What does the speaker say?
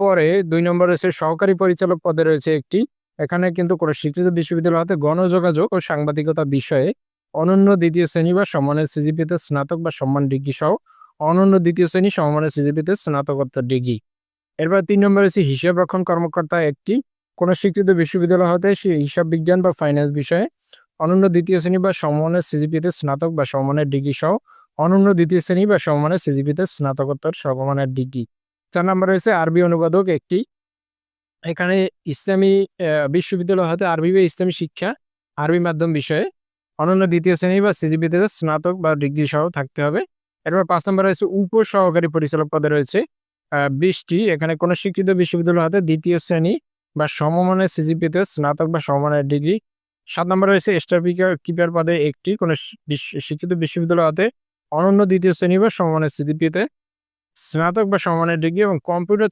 এরপরে দুই নম্বর রয়েছে সহকারী পরিচালক পদে রয়েছে একটি। এখানে কিন্তু কোনো স্বীকৃত বিশ্ববিদ্যালয় হতে গণযোগাযোগ ও সাংবাদিকতা বিষয়ে অনন্য দ্বিতীয় শ্রেণি বা সম্মানের সিজিপিতে স্নাতক বা সম্মান ডিগ্রি সহ অনন্য দ্বিতীয় শ্রেণি সম্মানের সিজিপিতে স্নাতকোত্তর ডিগ্রি। এরপর তিন নম্বর রয়েছে হিসাব রক্ষণ কর্মকর্তা একটি। কোনো স্বীকৃত বিশ্ববিদ্যালয় হতে সে হিসাব বিজ্ঞান বা ফাইন্যান্স বিষয়ে অনন্য দ্বিতীয় শ্রেণি বা সমমানের সিজিপিতে স্নাতক বা সমমানের ডিগ্রি সহ অনন্য দ্বিতীয় শ্রেণি বা সমমানের সিজিপিতে স্নাতকোত্তর সমমানের ডিগ্রি। চার নম্বর রয়েছে আরবি অনুবাদক একটি। এখানে ইসলামী বিশ্ববিদ্যালয় হতে আরবি বা ইসলামী শিক্ষা, আরবি মাধ্যম বিষয়ে। অনন্য দ্বিতীয় শ্রেণি বা সিজিপিতে স্নাতক বা ডিগ্রি সহ থাকতে হবে। এরপর পাঁচ নম্বর রয়েছে উপ সহকারী পরিচালক পদে রয়েছে বিশটি। এখানে কোনো শিক্ষিত বিশ্ববিদ্যালয় হতে দ্বিতীয় শ্রেণি বা সমমানের সিজিপিতে স্নাতক বা সমমানের ডিগ্রি। সাত নম্বর রয়েছে স্টার কিপার পদে একটি। কোনো শিক্ষিত বিশ্ববিদ্যালয় হতে অনন্য দ্বিতীয় শ্রেণি বা সমমানের সিজিপিতে স্নাতক বা সমমানের ডিগ্রি এবং কম্পিউটার